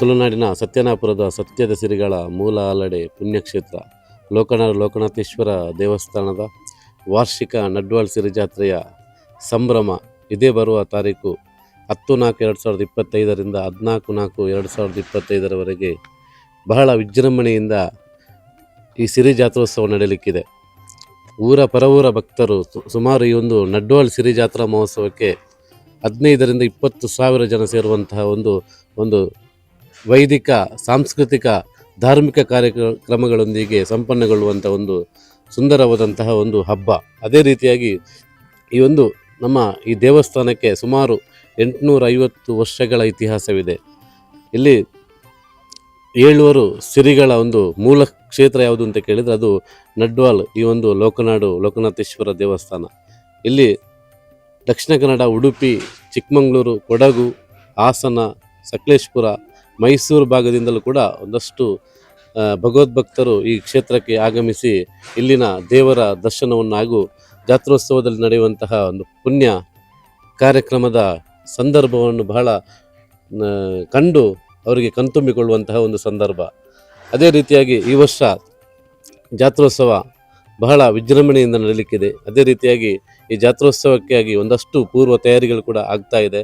ತುಳುನಾಡಿನ ಸತ್ಯನಾಪುರದ ಸತ್ಯದ ಸಿರಿಗಳ ಮೂಲ ಅಲ್ಲಡೆ ಪುಣ್ಯಕ್ಷೇತ್ರ, ಲೋಕನಾಥ ಲೋಕನಾಥೇಶ್ವರ ದೇವಸ್ಥಾನದ ವಾರ್ಷಿಕ ನಡ್ವಾಳ್ ಸಿರಿ ಜಾತ್ರೆಯ ಸಂಭ್ರಮ ಇದೇ ಬರುವ ತಾರೀಕು ಹತ್ತು ನಾಲ್ಕು ಎರಡು ಸಾವಿರದ ಇಪ್ಪತ್ತೈದರಿಂದ ಹದಿನಾಲ್ಕು ನಾಲ್ಕು ಎರಡು ಸಾವಿರದ ಇಪ್ಪತ್ತೈದರವರೆಗೆ ಬಹಳ ವಿಜೃಂಭಣೆಯಿಂದ ಈ ಸಿರಿ ಜಾತ್ರೋತ್ಸವ ನಡೆಯಲಿಕ್ಕಿದೆ. ಊರ ಪರವೂರ ಭಕ್ತರು ಸುಮಾರು ಈ ಒಂದು ನಡ್ವಾಳ್ ಸಿರಿ ಜಾತ್ರಾ ಮಹೋತ್ಸವಕ್ಕೆ ಹದಿನೈದರಿಂದ ಇಪ್ಪತ್ತು ಸಾವಿರ ಜನ ಸೇರುವಂತಹ ಒಂದು ಒಂದು ವೈದಿಕ, ಸಾಂಸ್ಕೃತಿಕ, ಧಾರ್ಮಿಕ ಕಾರ್ಯಕ್ರಮಗಳೊಂದಿಗೆ ಸಂಪನ್ನಗೊಳ್ಳುವಂಥ ಒಂದು ಸುಂದರವಾದಂತಹ ಒಂದು ಹಬ್ಬ. ಅದೇ ರೀತಿಯಾಗಿ ಈ ಒಂದು ನಮ್ಮ ಈ ದೇವಸ್ಥಾನಕ್ಕೆ ಸುಮಾರು ಎಂಟುನೂರ ಐವತ್ತು ವರ್ಷಗಳ ಇತಿಹಾಸವಿದೆ. ಇಲ್ಲಿ ಏಳುವರು ಸಿರಿಗಳ ಒಂದು ಮೂಲ ಕ್ಷೇತ್ರ ಯಾವುದು ಅಂತ ಕೇಳಿದರೆ ಅದು ನಡ್ವಾಲ್ ಈ ಒಂದು ಲೋಕನಾಡು, ಲೋಕನಾಥೇಶ್ವರ ದೇವಸ್ಥಾನ. ಇಲ್ಲಿ ದಕ್ಷಿಣ ಕನ್ನಡ, ಉಡುಪಿ, ಚಿಕ್ಕಮಗಳೂರು, ಕೊಡಗು, ಹಾಸನ, ಸಕಲೇಶ್ಪುರ ಮೈಸೂರು ಭಾಗದಿಂದಲೂ ಕೂಡ ಒಂದಷ್ಟು ಭಗವದ್ಭಕ್ತರು ಈ ಕ್ಷೇತ್ರಕ್ಕೆ ಆಗಮಿಸಿ ಇಲ್ಲಿನ ದೇವರ ದರ್ಶನವನ್ನು ಹಾಗೂ ಜಾತ್ರೋತ್ಸವದಲ್ಲಿ ನಡೆಯುವಂತಹ ಒಂದು ಪುಣ್ಯ ಕಾರ್ಯಕ್ರಮದ ಸಂದರ್ಭವನ್ನು ಬಹಳ ಕಂಡು ಅವರಿಗೆ ಕಣ್ತುಂಬಿಕೊಳ್ಳುವಂತಹ ಒಂದು ಸಂದರ್ಭ. ಅದೇ ರೀತಿಯಾಗಿ ಈ ವರ್ಷ ಜಾತ್ರೋತ್ಸವ ಬಹಳ ವಿಜೃಂಭಣೆಯಿಂದ ನಡೀಲಿಕ್ಕಿದೆ. ಅದೇ ರೀತಿಯಾಗಿ ಈ ಜಾತ್ರೋತ್ಸವಕ್ಕಾಗಿ ಒಂದಷ್ಟು ಪೂರ್ವ ತಯಾರಿಗಳು ಕೂಡ ಆಗ್ತಾ ಇದೆ.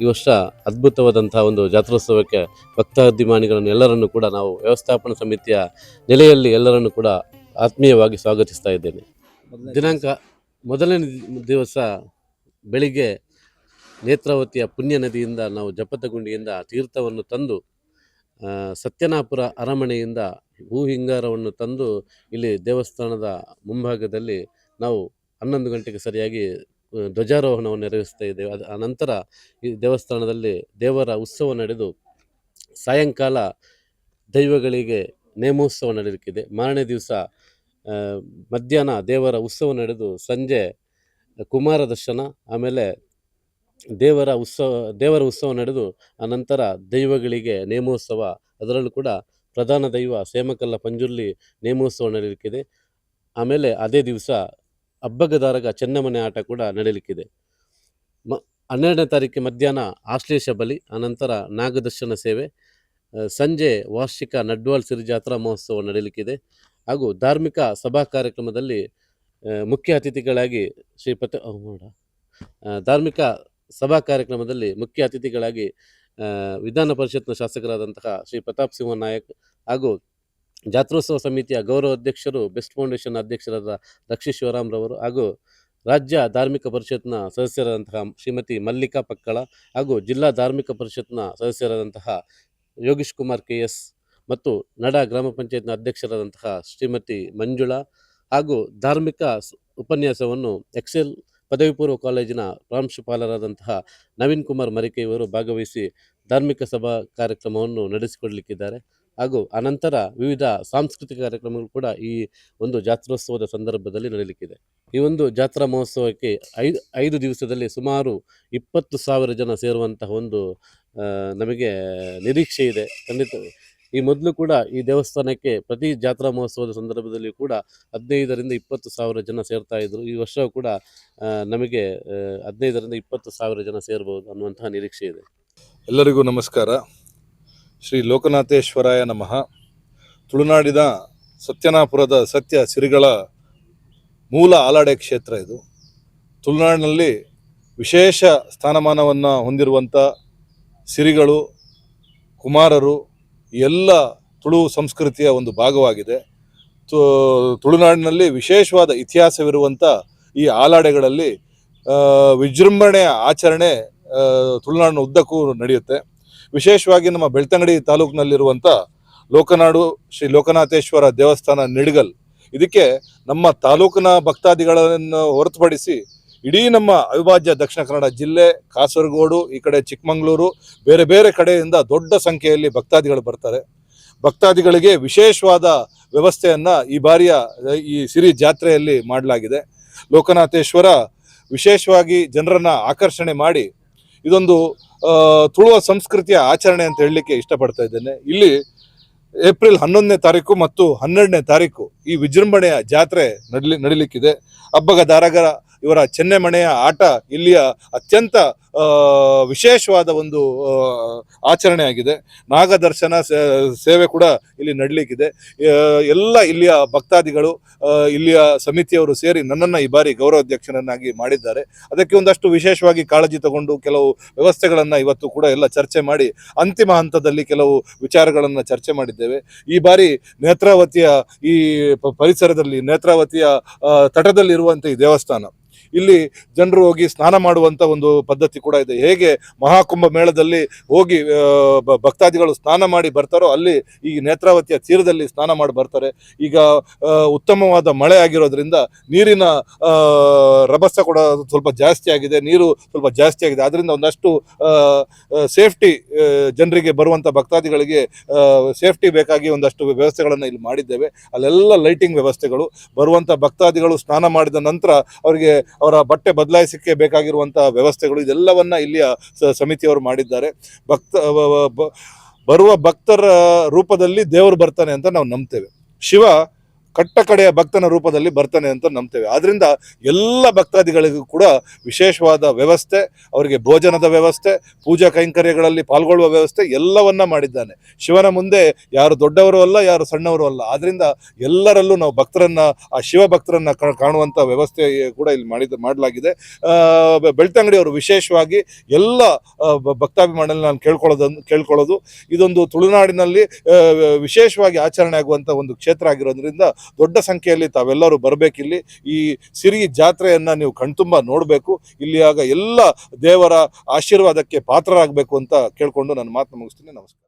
ಈ ವರ್ಷ ಅದ್ಭುತವಾದಂತಹ ಒಂದು ಜಾತ್ರೋತ್ಸವಕ್ಕೆ ಭಕ್ತಾಭಿಮಾನಿಗಳನ್ನು ಎಲ್ಲರನ್ನು ಕೂಡ ನಾವು ವ್ಯವಸ್ಥಾಪನಾ ಸಮಿತಿಯ ನೆಲೆಯಲ್ಲಿ ಎಲ್ಲರನ್ನು ಕೂಡ ಆತ್ಮೀಯವಾಗಿ ಸ್ವಾಗತಿಸ್ತಾ ಇದ್ದೇನೆ. ದಿನಾಂಕ ಮೊದಲನೇ ದಿವಸ ಬೆಳಿಗ್ಗೆ ನೇತ್ರಾವತಿಯ ಪುಣ್ಯ ನದಿಯಿಂದ ನಾವು ಜಪತಗುಂಡಿಯಿಂದ ತೀರ್ಥವನ್ನು ತಂದು ಸತ್ಯನಾಪುರ ಅರಮನೆಯಿಂದ ಹೂ ಹಿಂಗಾರವನ್ನು ತಂದು ಇಲ್ಲಿ ದೇವಸ್ಥಾನದ ಮುಂಭಾಗದಲ್ಲಿ ನಾವು ಹನ್ನೊಂದು ಗಂಟೆಗೆ ಸರಿಯಾಗಿ ಧ್ವಜಾರೋಹಣವನ್ನು ನೆರವೇರಿಸ್ತಾ ಇದ್ದೇವೆ. ಅದು ಅನಂತರ ಈ ದೇವಸ್ಥಾನದಲ್ಲಿ ದೇವರ ಉತ್ಸವ ನಡೆದು ಸಾಯಂಕಾಲ ದೈವಗಳಿಗೆ ನೇಮೋತ್ಸವ ನಡೆಯಲಿಕ್ಕಿದೆ ಮಾರನೇ ದಿವಸ ಮಧ್ಯಾಹ್ನ ದೇವರ ಉತ್ಸವ ನಡೆದು ಸಂಜೆ ಕುಮಾರ ದರ್ಶನ, ಆಮೇಲೆ ದೇವರ ಉತ್ಸವ ದೇವರ ಉತ್ಸವ ನಡೆದು ಅನಂತರ ದೈವಗಳಿಗೆ ನೇಮೋತ್ಸವ, ಅದರಲ್ಲೂ ಕೂಡ ಪ್ರಧಾನ ದೈವ ಸೇಮಕಲ್ಲ ಪಂಜುರ್ಲಿ ನೇಮೋತ್ಸವ ನಡೆಯಲಿಕ್ಕಿದೆ ಆಮೇಲೆ ಅದೇ ದಿವಸ ಅಬ್ಬಗದಾರಗ ಚೆನ್ನಮನೆ ಆಟ ಕೂಡ ನಡೆಯಲಿಕ್ಕಿದೆ ಮ ಹನ್ನೆರಡನೇ ತಾರೀಕು ಮಧ್ಯಾಹ್ನ ಆಶ್ಲೇಷ ಬಲಿ ಅನಂತರ ನಾಗದರ್ಶನ ಸೇವೆ ಸಂಜೆ ವಾರ್ಷಿಕ ನಡ್ವಾಳ್ ಸಿರಿ ಜಾತ್ರಾ ಮಹೋತ್ಸವ ನಡೆಯಲಿಕ್ಕಿದೆ ಹಾಗೂ ಧಾರ್ಮಿಕ ಸಭಾ ಕಾರ್ಯಕ್ರಮದಲ್ಲಿ ಮುಖ್ಯ ಅತಿಥಿಗಳಾಗಿ ಶ್ರೀ ಪತ ಅಹ್, ನೋಡ. ಆ, ಧಾರ್ಮಿಕ ಸಭಾ ಕಾರ್ಯಕ್ರಮದಲ್ಲಿ ಮುಖ್ಯ ಅತಿಥಿಗಳಾಗಿ ವಿಧಾನ ಪರಿಷತ್ನ ಶಾಸಕರಾದಂತಹ ಶ್ರೀ ಪ್ರತಾಪ್ ಸಿಂಹ ನಾಯಕ್ ಹಾಗೂ ಜಾತ್ರೋತ್ಸವ ಸಮಿತಿಯ ಗೌರವ ಅಧ್ಯಕ್ಷರು, ಬೆಸ್ಟ್ ಫೌಂಡೇಶನ್ ಅಧ್ಯಕ್ಷರಾದ ರಕ್ಷಿ ಶಿವರಾಮ್ರವರು ಹಾಗೂ ರಾಜ್ಯ ಧಾರ್ಮಿಕ ಪರಿಷತ್ನ ಸದಸ್ಯರಾದಂತಹ ಶ್ರೀಮತಿ ಮಲ್ಲಿಕಾ ಪಕ್ಕಳ ಹಾಗೂ ಜಿಲ್ಲಾ ಧಾರ್ಮಿಕ ಪರಿಷತ್ನ ಸದಸ್ಯರಾದಂತಹ ಯೋಗೀಶ್ ಕುಮಾರ್ ಕೆ ಎಸ್ ಮತ್ತು ನಡ ಗ್ರಾಮ ಪಂಚಾಯತ್ನ ಅಧ್ಯಕ್ಷರಾದಂತಹ ಶ್ರೀಮತಿ ಮಂಜುಳಾ ಹಾಗೂ ಧಾರ್ಮಿಕ ಉಪನ್ಯಾಸವನ್ನು ಎಕ್ಸೆಲ್ ಪದವಿ ಪೂರ್ವ ಕಾಲೇಜಿನ ಪ್ರಾಂಶುಪಾಲರಾದಂತಹ ನವೀನ್ ಕುಮಾರ್ ಮರಿಕೆಯವರು ಭಾಗವಹಿಸಿ ಧಾರ್ಮಿಕ ಸಭಾ ಕಾರ್ಯಕ್ರಮವನ್ನು ನಡೆಸಿಕೊಡಲಿಕ್ಕಿದ್ದಾರೆ ಹಾಗೂ ಅನಂತರ ವಿವಿಧ ಸಾಂಸ್ಕೃತಿಕ ಕಾರ್ಯಕ್ರಮಗಳು ಕೂಡ ಈ ಒಂದು ಜಾತ್ರೋತ್ಸವದ ಸಂದರ್ಭದಲ್ಲಿ ನಡೆಯಲಿಕ್ಕಿದೆ ಈ ಒಂದು ಜಾತ್ರಾ ಮಹೋತ್ಸವಕ್ಕೆ ಐದು ಐದು ದಿವಸದಲ್ಲಿ ಸುಮಾರು ಇಪ್ಪತ್ತು ಸಾವಿರ ಜನ ಸೇರುವಂತಹ ಒಂದು ನಮಗೆ ನಿರೀಕ್ಷೆ ಇದೆ. ಖಂಡಿತ ಈ ಮೊದಲು ಕೂಡ ಈ ದೇವಸ್ಥಾನಕ್ಕೆ ಪ್ರತಿ ಜಾತ್ರಾ ಮಹೋತ್ಸವದ ಸಂದರ್ಭದಲ್ಲಿ ಕೂಡ ಹದಿನೈದರಿಂದ ಇಪ್ಪತ್ತು ಸಾವಿರ ಜನ ಸೇರ್ತಾ ಇದ್ರು. ಈ ವರ್ಷ ಕೂಡ ನಮಗೆ ಹದಿನೈದರಿಂದ ಇಪ್ಪತ್ತು ಸಾವಿರ ಜನ ಸೇರ್ಬೋದು ಅನ್ನುವಂತಹ ನಿರೀಕ್ಷೆ ಇದೆ. ಎಲ್ಲರಿಗೂ ನಮಸ್ಕಾರ. ಶ್ರೀ ಲೋಕನಾಥೇಶ್ವರಾಯ ನಮಃ. ತುಳುನಾಡಿನ ಸತ್ಯನಾಪುರದ ಸತ್ಯ ಸಿರಿಗಳ ಮೂಲ ಆಲಾಡೆ ಕ್ಷೇತ್ರ ಇದು. ತುಳುನಾಡಿನಲ್ಲಿ ವಿಶೇಷ ಸ್ಥಾನಮಾನವನ್ನು ಹೊಂದಿರುವಂಥ ಸಿರಿಗಳು, ಕುಮಾರರು ಎಲ್ಲ ತುಳು ಸಂಸ್ಕೃತಿಯ ಒಂದು ಭಾಗವಾಗಿದೆ. ತುಳುನಾಡಿನಲ್ಲಿ ವಿಶೇಷವಾದ ಇತಿಹಾಸವಿರುವಂಥ ಈ ಆಲಾಡೆಗಳಲ್ಲಿ ವಿಜೃಂಭಣೆಯ ಆಚರಣೆ ತುಳುನಾಡಿನ ಉದ್ದಕ್ಕೂ ನಡೆಯುತ್ತೆ. ವಿಶೇಷವಾಗಿ ನಮ್ಮ ಬೆಳ್ತಂಗಡಿ ತಾಲೂಕಿನಲ್ಲಿರುವಂಥ ಲೋಕನಾಡು, ಶ್ರೀ ಲೋಕನಾಥೇಶ್ವರ ದೇವಸ್ಥಾನ ನಿಡ್ಗಲ್. ಇದಕ್ಕೆ ನಮ್ಮ ತಾಲೂಕಿನ ಭಕ್ತಾದಿಗಳನ್ನು ಹೊರತುಪಡಿಸಿ ಇಡೀ ನಮ್ಮ ಅವಿಭಾಜ್ಯ ದಕ್ಷಿಣ ಕನ್ನಡ ಜಿಲ್ಲೆ, ಕಾಸರಗೋಡು, ಈ ಕಡೆ ಚಿಕ್ಕಮಗಳೂರು, ಬೇರೆ ಬೇರೆ ಕಡೆಯಿಂದ ದೊಡ್ಡ ಸಂಖ್ಯೆಯಲ್ಲಿ ಭಕ್ತಾದಿಗಳು ಬರ್ತಾರೆ. ಭಕ್ತಾದಿಗಳಿಗೆ ವಿಶೇಷವಾದ ವ್ಯವಸ್ಥೆಯನ್ನು ಈ ಬಾರಿಯ, ಈ ಸಿರಿ ಜಾತ್ರೆಯಲ್ಲಿ ಮಾಡಲಾಗಿದೆ. ಲೋಕನಾಥೇಶ್ವರ ವಿಶೇಷವಾಗಿ ಜನರನ್ನು ಆಕರ್ಷಣೆ ಮಾಡಿ ಇದೊಂದು ತುಳುವ ಸಂಸ್ಕೃತಿಯ ಆಚರಣೆ ಅಂತ ಹೇಳಲಿಕ್ಕೆ ಇಷ್ಟಪಡ್ತಾ ಇದ್ದೇನೆ. ಇಲ್ಲಿ ಏಪ್ರಿಲ್ ಹನ್ನೊಂದನೇ ತಾರೀಕು ಮತ್ತು ಹನ್ನೆರಡನೇ ತಾರೀಕು ಈ ವಿಜೃಂಭಣೆಯ ಜಾತ್ರೆ ನಡಲಿ, ನಡೀಲಿಕ್ಕಿದೆ. ಹಬ್ಬಗ ದಾರಗರ ಇವರ ಚೆನ್ನೆಮಣೆಯ ಆಟ ಇಲ್ಲಿಯ ಅತ್ಯಂತ ವಿಶೇಷವಾದ ಒಂದು ಆಚರಣೆಯಾಗಿದೆ. ನಾಗದರ್ಶನ ಸೇವೆ ಕೂಡ ಇಲ್ಲಿ ನಡಲಿಕ್ಕಿದೆ. ಎಲ್ಲ ಇಲ್ಲಿಯ ಭಕ್ತಾದಿಗಳು ಇಲ್ಲಿಯ ಸಮಿತಿಯವರು ಸೇರಿ ನನ್ನನ್ನು ಈ ಬಾರಿ ಗೌರವಾಧ್ಯಕ್ಷನನ್ನಾಗಿ ಮಾಡಿದ್ದಾರೆ. ಅದಕ್ಕೆ ಒಂದಷ್ಟು ವಿಶೇಷವಾಗಿ ಕಾಳಜಿ ತಗೊಂಡು ಕೆಲವು ವ್ಯವಸ್ಥೆಗಳನ್ನು ಇವತ್ತು ಕೂಡ ಎಲ್ಲ ಚರ್ಚೆ ಮಾಡಿ, ಅಂತಿಮ ಹಂತದಲ್ಲಿ ಕೆಲವು ವಿಚಾರಗಳನ್ನು ಚರ್ಚೆ ಮಾಡಿದ್ದೇವೆ. ಈ ಬಾರಿ ನೇತ್ರಾವತಿಯ ಈ ಪರಿಸರದಲ್ಲಿ, ನೇತ್ರಾವತಿಯ ತಟದಲ್ಲಿರುವಂಥ ಈ ದೇವಸ್ಥಾನ ಇಲ್ಲಿ ಜನರು ಹೋಗಿ ಸ್ನಾನ ಮಾಡುವಂತ ಒಂದು ಪದ್ಧತಿ ಕೂಡ ಇದೆ. ಹೇಗೆ ಮಹಾಕುಂಭ ಮೇಳದಲ್ಲಿ ಹೋಗಿ ಭಕ್ತಾದಿಗಳು ಸ್ನಾನ ಮಾಡಿ ಬರ್ತಾರೋ ಅಲ್ಲಿ ಈ ನೇತ್ರಾವತಿಯ ತೀರದಲ್ಲಿ ಸ್ನಾನ ಮಾಡಿ ಬರ್ತಾರೆ. ಈಗ ಉತ್ತಮವಾದ ಮಳೆ ಆಗಿರೋದ್ರಿಂದ ನೀರಿನ ರಭಸ ಕೂಡ ಸ್ವಲ್ಪ ಜಾಸ್ತಿ ಆಗಿದೆ. ನೀರು ಸ್ವಲ್ಪ ಜಾಸ್ತಿ ಆಗಿದೆ. ಅದರಿಂದ ಒಂದಷ್ಟು ಸೇಫ್ಟಿ ಜನರಿಗೆ ಬರುವಂತ ಭಕ್ತಾದಿಗಳಿಗೆ ಸೇಫ್ಟಿ ಬೇಕಾಗಿ ಒಂದಷ್ಟು ವ್ಯವಸ್ಥೆಗಳನ್ನು ಇಲ್ಲಿ ಮಾಡಿದ್ದೇವೆ. ಅಲ್ಲೆಲ್ಲ ಲೈಟಿಂಗ್ ವ್ಯವಸ್ಥೆಗಳು. ಬರುವಂತ ಭಕ್ತಾದಿಗಳು ಸ್ನಾನ ಮಾಡಿದ ನಂತರ ಅವರಿಗೆ ಅವರ ಬಟ್ಟೆ ಬದಲಾಯಿಸಕ್ಕೆ ಬೇಕಾಗಿರುವಂತಹ ವ್ಯವಸ್ಥೆಗಳು ಇದೆಲ್ಲವನ್ನ ಇಲ್ಲಿಯ ಸಮಿತಿಯವರು ಮಾಡಿದ್ದಾರೆ. ಭಕ್ತ ಬರುವ ಭಕ್ತರ ರೂಪದಲ್ಲಿ ದೇವರು ಬರ್ತಾನೆ ಅಂತ ನಾವು ನಂಬ್ತೇವೆ. ಶಿವ ಕಟ್ಟ ಕಡೆಯ ಭಕ್ತನ ರೂಪದಲ್ಲಿ ಬರ್ತಾನೆ ಅಂತ ನಂಬ್ತೇವೆ. ಆದ್ದರಿಂದ ಎಲ್ಲ ಭಕ್ತಾದಿಗಳಿಗೂ ಕೂಡ ವಿಶೇಷವಾದ ವ್ಯವಸ್ಥೆ, ಅವರಿಗೆ ಭೋಜನದ ವ್ಯವಸ್ಥೆ, ಪೂಜಾ ಕೈಂಕರ್ಯಗಳಲ್ಲಿ ಪಾಲ್ಗೊಳ್ಳುವ ವ್ಯವಸ್ಥೆ ಎಲ್ಲವನ್ನ ಮಾಡಿದ್ದಾನೆ. ಶಿವನ ಮುಂದೆ ಯಾರು ದೊಡ್ಡವರು ಅಲ್ಲ, ಯಾರು ಸಣ್ಣವರು ಅಲ್ಲ. ಆದ್ದರಿಂದ ಎಲ್ಲರಲ್ಲೂ ನಾವು ಭಕ್ತರನ್ನ, ಆ ಶಿವ ಭಕ್ತರನ್ನ ಕಾ- ಕಾಣುವಂತ ವ್ಯವಸ್ಥೆ ಕೂಡ ಇಲ್ಲಿ ಮಾಡಿದ, ಮಾಡಲಾಗಿದೆ. ಬೆಳ್ತಂಗಡಿಯವರು ವಿಶೇಷವಾಗಿ ಎಲ್ಲ ಭಕ್ತಾಭಿಮಾನಲ್ಲಿ ನಾನು ಕೇಳ್ಕೊಳ್ಳೋದನ್ನು ಕೇಳ್ಕೊಳ್ಳೋದು. ಇದೊಂದು ತುಳುನಾಡಿನಲ್ಲಿ ವಿಶೇಷವಾಗಿ ಆಚರಣೆ ಆಗುವಂತ ಒಂದು ಕ್ಷೇತ್ರ ಆಗಿರೋದ್ರಿಂದ ದೊಡ್ಡ ಸಂಖ್ಯೆಯಲ್ಲಿ ತಾವೆಲ್ಲರೂ ಬರಬೇಕಿಲ್ಲಿ. ಈ ಸಿರಿ ಜಾತ್ರೆಯನ್ನ ನೀವು ಕಣ್ತುಂಬ ನೋಡಬೇಕು. ಇಲ್ಲಿ ಆಗ ಎಲ್ಲ ದೇವರ ಆಶೀರ್ವಾದಕ್ಕೆ ಪಾತ್ರರಾಗಬೇಕು ಅಂತ ಕೇಳಿಕೊಂಡು ನನ್ನ ಮಾತು ಮುಗಿಸ್ತೀನಿ. ನಮಸ್ಕಾರ.